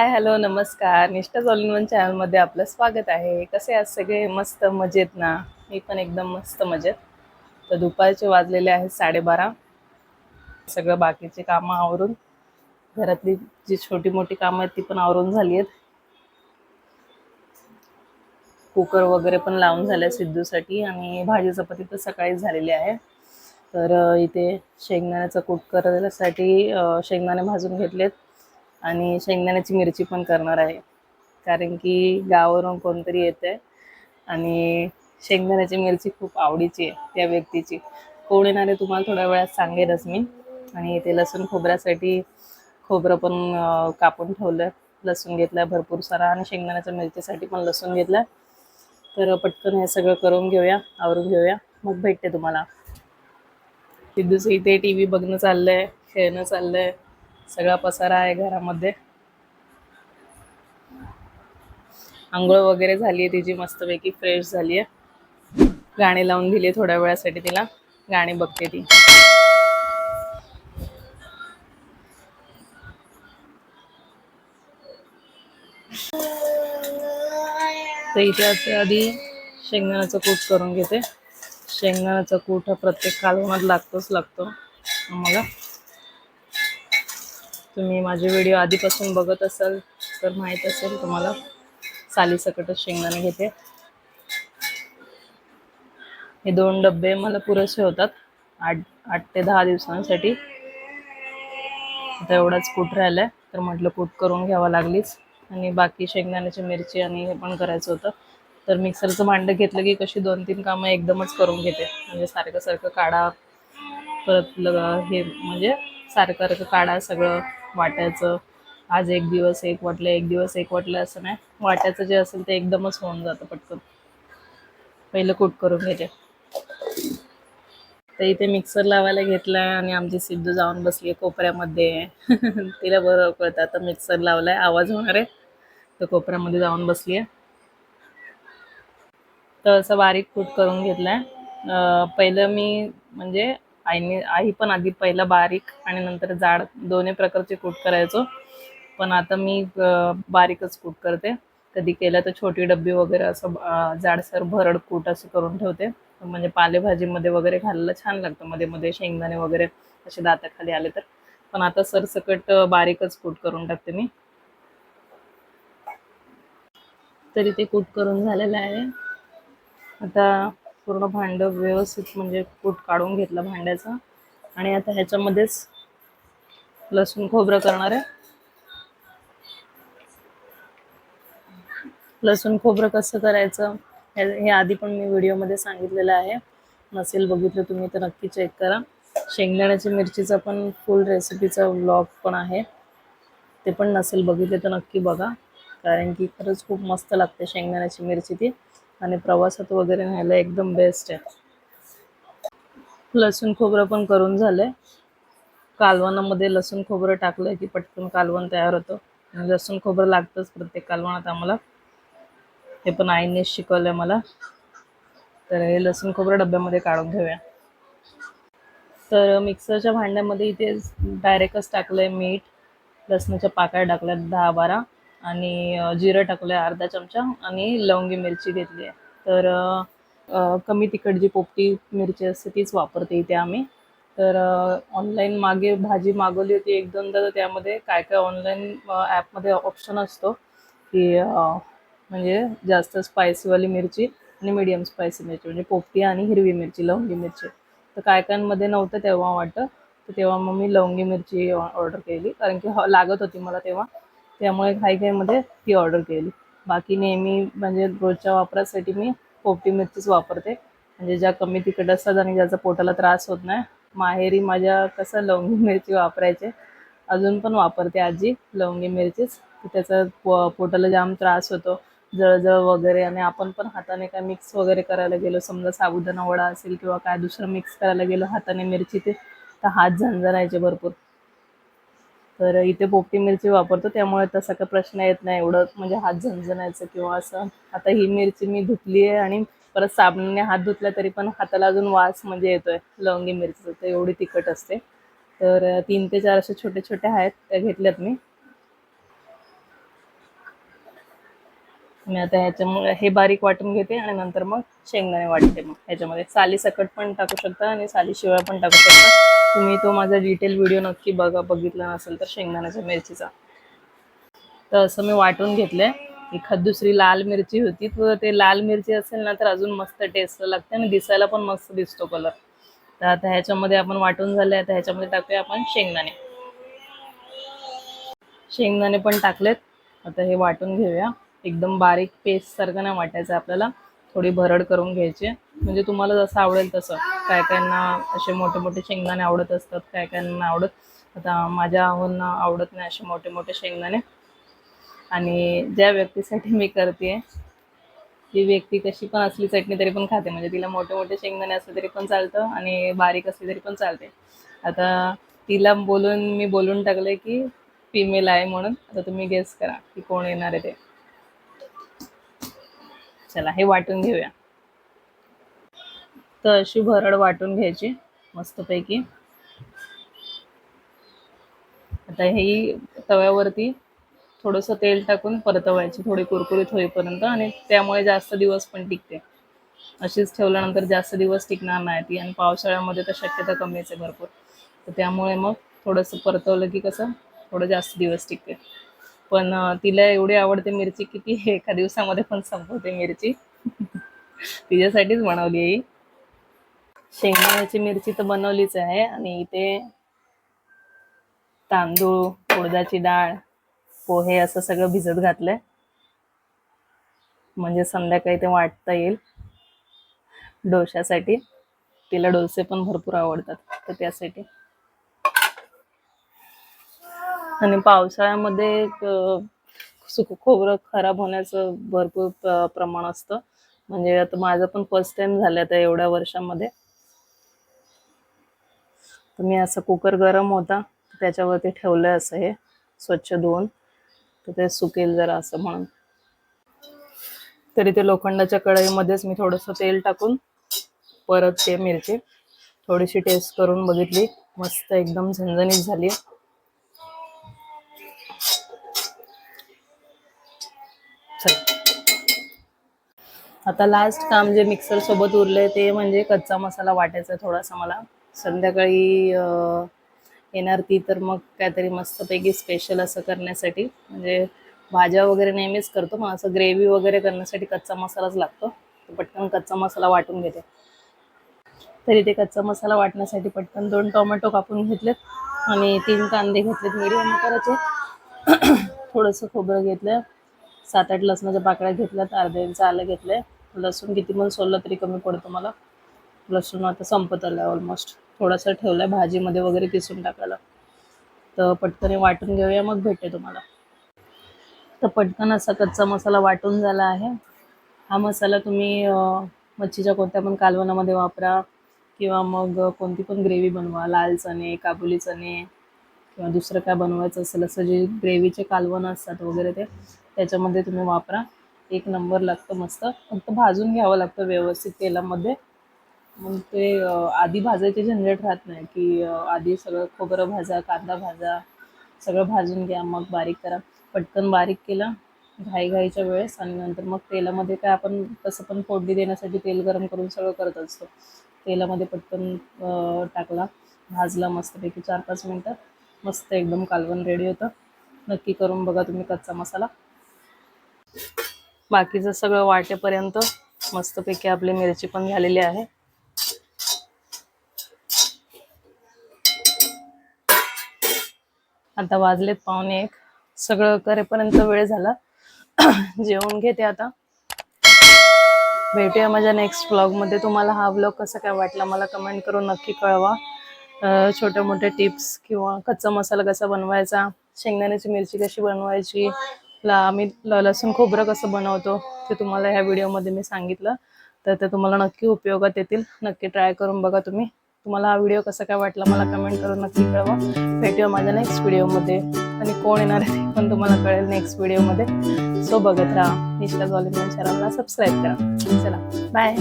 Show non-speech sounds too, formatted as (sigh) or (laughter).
Hi hello नमस्कार. निष्ठा all one चॅनलमध्ये आपलं स्वागत आहे. कसे आज सगळे? मस्त मजेत ना? मी पण एकदम मस्त मजेत. तर दुपारचे वाजलेले आहेत साडेबारा. सगळं बाकीचे कामं आवरून घरातली जी छोटी मोठी कामं आहेत ती पण आवरून झाली आहेत. कुकर वगैरे पण लावून झाल्या सिद्धूसाठी आणि भाजी चपाती तर सकाळीच झालेली आहे. तर इथे शेंगदाण्याचं कूट करण्यासाठी शेंगदाणे भाजून घेतलेत. आणि शेंगदाण्याची मिरची पण करणार आहे. कारण की गावावरून कोणतरी येते आणि शेंगदाण्याची मिरची खूप आवडीची आहे त्या व्यक्तीची. कोण येणार आहे तुम्हाला थोड्या वेळात सांगेलच मी आणि इथे लसूण खोबऱ्यासाठी खोबरं पण कापून ठेवलं लसूण घेतलं भरपूर सारा. आणि शेंगदाण्याच्या मिरचीसाठी पण लसूण घेतलं तर पटकन हे सगळं करून घेऊया आवरून घेऊया. मग भेटते तुम्हाला. सिद्धूचं इथे टी व्ही बघणं चाललंय खेळणं चाललंय. सगळा पसारा आहे घरामध्ये. आंघोळ वगैरे झाली आहे तिची मस्तपैकी फ्रेश झाली आहे गाणी लावून दिली थोड्या वेळासाठी तिला. गाणी बघते ती. तर इथे आता आधी शेंगदाण्याचं कूट करून घेते. शेंगदाण्याचा कूट हा प्रत्येक कालवणात लागतोच लागतो. आम्हाला तुम्ही माझे व्हिडिओ आधीपासून बघत असाल तर माहीत असेल तुम्हाला. सालीसकटच शेंगदाणे घेते. हे दोन डबे मला पुरेसे होतात आठ आठ ते दहा दिवसांसाठी. आता एवढाच कूट राहिलाय तर म्हटलं कूट करून घ्यावा लागलीच. आणि बाकी शेंगदाण्याची मिरची आणि हे पण करायचं होतं. तर मिक्सरचं भांडं घेतलं की कशी दोन तीन कामं एकदमच करून घेते. म्हणजे सारखं सारखं काढा परत लग हे म्हणजे सारखं सारखं काढा सगळं. वाटायचं. आज एक दिवस एक वाटलं एक दिवस एक वाटलं असं नाही. वाटायचं जे असेल ते एकदमच होऊन जातं पटकन. पहिलं कूट करून घेते तर इथे मिक्सर लावायला घेतलाय आणि आमची सिद्धू जाऊन बसली कोपऱ्यामध्ये. (laughs) तिला बरं कळतं. आता मिक्सर लावलाय. आवाज होणार आहे. तर कोपऱ्यामध्ये जाऊन बसली आहे तर असं बारीक कूट करून घेतलाय. पहिलं मी म्हणजे आईने आई पण आधी पहिलं बारीक आणि नंतर जाड दोन्ही प्रकारचे कूट करायचो. पण आता मी बारीकच कूट करते. कधी केलं तर छोटी डब्बी वगैरे असं जाडसर भरड कूट असं करून ठेवते. म्हणजे पालेभाजीमध्ये वगैरे घालायला छान लागतं. मध्ये मध्ये शेंगदाणे वगैरे असे दाताखाली आले तर. पण आता सरसकट बारीकच कूट करून टाकते मी. तरी ते कूट करून झालेलं आहे. आता पूर्ण भांडं व्यवस्थित म्हणजे कूट काढून घेतलं भांड्याचं. आणि आता ह्याच्यामध्येच लसूण खोबरं करणार आहे. लसूण खोबरं कसं करायचं हे आधी पण मी व्हिडिओमध्ये सांगितलेलं आहे. नसेल बघितलं तुम्ही तर नक्की चेक करा. शेंगदाण्याची मिरचीचा पण फुल रेसिपीचा व्लॉग पण आहे. ते पण नसेल बघितले तर नक्की बघा. कारण की खरंच खूप मस्त लागते शेंगदाण्याची मिरची ती. आणि प्रवासात वगैरे न्यायला एकदम बेस्ट आहे. लसूण खोबरं पण करून झालंय. कालवणामध्ये लसूण खोबरं टाकलं की पटकन कालवण तयार होतं. आणि लसूण खोबरं लागतंच प्रत्येक कालवणात आम्हाला. हे पण आईने शिकवलंय मला. तर हे लसूण खोबरं डब्यामध्ये काढून घेऊया तर मिक्सरच्या भांड्यामध्ये इथे डायरेक्टच टाकलंय मीठ. लसणाच्या पाकळ्या टाकल्या दहा बारा. आणि जिरं टाकलं आहे अर्धा चमचा आणि लवंगी मिरची घेतली आहे. तर कमी तिखट जी पोपटी मिरची असते तीच वापरते इथे आम्ही. तर ऑनलाईन मागे भाजी मागवली होती एक दोनदा तर त्यामध्ये काय काय ऑनलाईन ॲपमध्ये ऑप्शन असतो की म्हणजे जास्त स्पायसीवाली मिरची आणि मीडियम स्पायसी मिरची म्हणजे पोपटी आणि हिरवी मिरची लवंगी मिरची. तर काय कायमध्ये नव्हतं तेव्हा वाटतं तर तेव्हा मग मी लवंगी मिरची ऑर्डर केली. कारण की ह- लागत होती मला तेव्हा. त्यामुळे घाई घाईमध्ये ती ऑर्डर केली. बाकी नेहमी म्हणजे रोजच्या वापरासाठी मी पोपटी मिरचीच वापरते. म्हणजे ज्या कमी तिखट असतात आणि ज्याचा पोटाला त्रास होत नाही माहेरी माझ्या कसं लवंगी मिरची वापरायचे अजून पण वापरते आजी लवंगी मिरचीच. त्याचा पो पोटाला जाम त्रास होतो जळजळ वगैरे आणि आपण पण हाताने काय मिक्स वगैरे करायला गेलो समजा साबुदाणा वडा असेल किंवा काय दुसरं मिक्स करायला गेलो हाताने मिरची ते तर हात झणझणायचे भरपूर. तर इथे पोपटी मिरची वापरतो त्यामुळे तसा काही प्रश्न येत नाही. एवढं म्हणजे हात झणझणायचं किंवा असं. आता ही मिरची मी धुतली आहे आणि परत साबणाने हात धुतला तरी पण हाताला अजून वास म्हणजे येतोय लवंगी मिरचीचा. तर एवढी तिखट असते. तर तीन ते चार असे छोटे छोटे आहेत त्या घेतल्यात मी. मी आता ह्याच्यामुळे हे बारीक वाटून घेते आणि नंतर मग शेंगदाणे वाटते मग. ह्याच्यामध्ये साली सकट पण टाकू शकता आणि साली शिवाय पण टाकू शकता. तुम्ही तो माझा डिटेल व्हिडिओ नक्की बघा. बघितला नसेल तर शेंगदाण्याच्या मिरचीचा. तर असं मी वाटून घेतलंय. एखाद दुसरी लाल मिरची होती. तर ते लाल मिरची असेल ना तर अजून मस्त टेस्ट लागते आणि दिसायला पण मस्त दिसतो कलर तर आता ह्याच्यामध्ये आपण वाटून झाले आता ह्याच्यामध्ये टाकूया आपण शेंगदाणे. शेंगदाणे पण टाकलेत. आता हे वाटून घेऊया. एकदम बारीक पेस्ट सारखं नाही वाटायचं आपल्याला. थोडी भरड करून घ्यायची. म्हणजे तुम्हाला जसं आवडेल तसं. काय कायांना असे मोठे मोठे शेंगदाणे आवडत असतात काय कायांना आवडत. आता माझ्या आहोंना आवडत नाही असे मोठे मोठे शेंगदाणे. आणि ज्या व्यक्तीसाठी मी करते ती व्यक्ती कशी पण असली चटणी तरी पण खाते. म्हणजे तिला मोठे मोठे शेंगदाणे असले तरी पण चालतं आणि बारीक असले तरी पण चालते. आता तिला बोलून मी बोलून टाकले की फिमेल आहे म्हणून. आता तुम्ही गेस करा की कोण येणार आहे ते. चला हे वाटून घेऊया. तर अशी भरड वाटून घ्यायची मस्तपैकी. आता ही तव्यावरती थोडंसं तेल टाकून परतवायची थोडी कुरकुरीत होईपर्यंत आणि त्यामुळे जास्त दिवस पण टिकते. अशीच ठेवल्यानंतर जास्त दिवस टिकणार नाही ती आणि पावसाळ्यामध्ये तर शक्यता कमीच आहे भरपूर. तर त्यामुळे मग थोडंसं परतवलं की कसं थोडं जास्त दिवस टिकते. पण तिला एवढी आवडते मिरची की ती एका दिवसामध्ये पण संपवते मिरची. (laughs) तिच्यासाठीच बनवली आहे शेंगदाण्याची मिरची तर बनवलीच आहे आणि इथे तांदूळ उडदाची डाळ पोहे असं सगळं भिजत घातलंय. म्हणजे संध्याकाळी ते वाटता येईल डोश्यासाठी. तिला डोसे पण भरपूर आवडतात तर त्यासाठी. आणि पावसाळ्यामध्ये सुख खोबरं खराब होण्याचं भरपूर प्रमाण असतं. म्हणजे आता माझं पण फर्स्ट टाइम झालं आता एवढ्या वर्षामध्ये. तर मी असं कुकर गरम होता त्याच्यावरती ठेवलंय असं हे स्वच्छ धुवून. तर ते सुकेल जरा असं म्हणून. तरी ते लोखंडाच्या कढईमध्येच मी थोडंसं तेल टाकून परत ते मिरची थोडीशी टेस्ट करून बघितली. मस्त एकदम झणझणीत झाली. चला. आता लास्ट काम जे मिक्सर सोबत उरलंय ते म्हणजे कच्चा मसाला वाटायचा थोडासा मला. संध्याकाळी येणार ती तर मग काहीतरी मस्तपैकी स्पेशल असं करण्यासाठी. म्हणजे भाज्या वगैरे नेहमीच करतो. मग असं ग्रेव्ही वगैरे करण्यासाठी कच्चा मसालाच लागतो. पटकन कच्चा मसाला वाटून घेते. तरी ते कच्चा मसाला वाटण्यासाठी पटकन दोन टोमॅटो कापून घेतलेत. आणि तीन कांदे घेतलेत. मीडियम आकाराचे. थोडंसं खोबरं घेतलं. सात आठ लसणाच्या पाकळ्या घेतल्यात अर्ध्या इंच आलं घेतलंय. लसूण किती पण सोललं तरी कमी पडतो मला. लसूण आता संपत आलं ऑलमोस्ट थोडासा आहे भाजीमध्ये वगैरे किसून टाकायला. तर पटकन हे वाटून घेऊया मग भेटते तुम्हाला. तर पटकन असा कच्चा मसाला वाटून झाला आहे. हा मसाला तुम्ही मच्छीच्या कोणत्या पण कालवणामध्ये वापरा किंवा मग कोणती पण ग्रेव्ही बनवा लाल चणे काबुली चणे किंवा दुसरं काय बनवायचं असेल असं जे ग्रेव्हीचे कालवण असतात वगैरे ते त्याच्यामध्ये तुम्ही वापरा. एक नंबर लागतं मस्त. फक्त भाजून घ्यावं लागतं व्यवस्थित तेलामध्ये. मग ते आधी भाजायचे झंझट राहत नाही की आधी सगळं खोबरं भाजा कांदा भाजा सगळं भाजून घ्या मग बारीक करा. पटकन बारीक केलं घाईघाईच्या वेळेस आणि नंतर मग तेलामध्ये काय आपण तसं पण फोडणी देण्यासाठी तेल गरम करून सगळं करत असतो. तेलामध्ये पटकन टाकला भाजला मस्तपैकी चार पाच मिनटं. मस्त एकदम कालवण रेडी होतं. नक्की करून बघा तुम्ही कच्चा मसाला. बाकीचं सगळं वाटेपर्यंत मस्तपैकी आपली मिरची पण झालेली आहे. आता वाजलेत पाहुणे एक. सगळं करेपर्यंत वेळ झाला. (clears throat) जेवण घेते आता. भेटूया माझ्या नेक्स्ट ब्लॉगमध्ये तुम्हाला हा ब्लॉग कसा काय वाटला मला कमेंट करून नक्की कळवा. छोट्या मोठ्या टिप्स किंवा कच्चा मसाला कसा बनवायचा शेंगदाण्याची मिरची कशी बनवायची ला आम्ही लसूण खोबरं कसं बनवतो ते तुम्हाला ह्या व्हिडिओमध्ये मी सांगितलं. तर ते तुम्हाला नक्की उपयोगात येतील. नक्की ट्राय करून बघा तुम्ही. तुम्हाला हा व्हिडिओ कसा काय वाटला मला कमेंट करून नक्की कळवा. भेटूया माझ्या नेक्स्ट व्हिडिओमध्ये. आणि कोण येणार आहे ते पण तुम्हाला कळेल नेक्स्ट व्हिडिओमध्ये. सो बघत राहा. निष्ठा गॉलिमन चॅनलला सबस्क्राईब करा. चला. बाय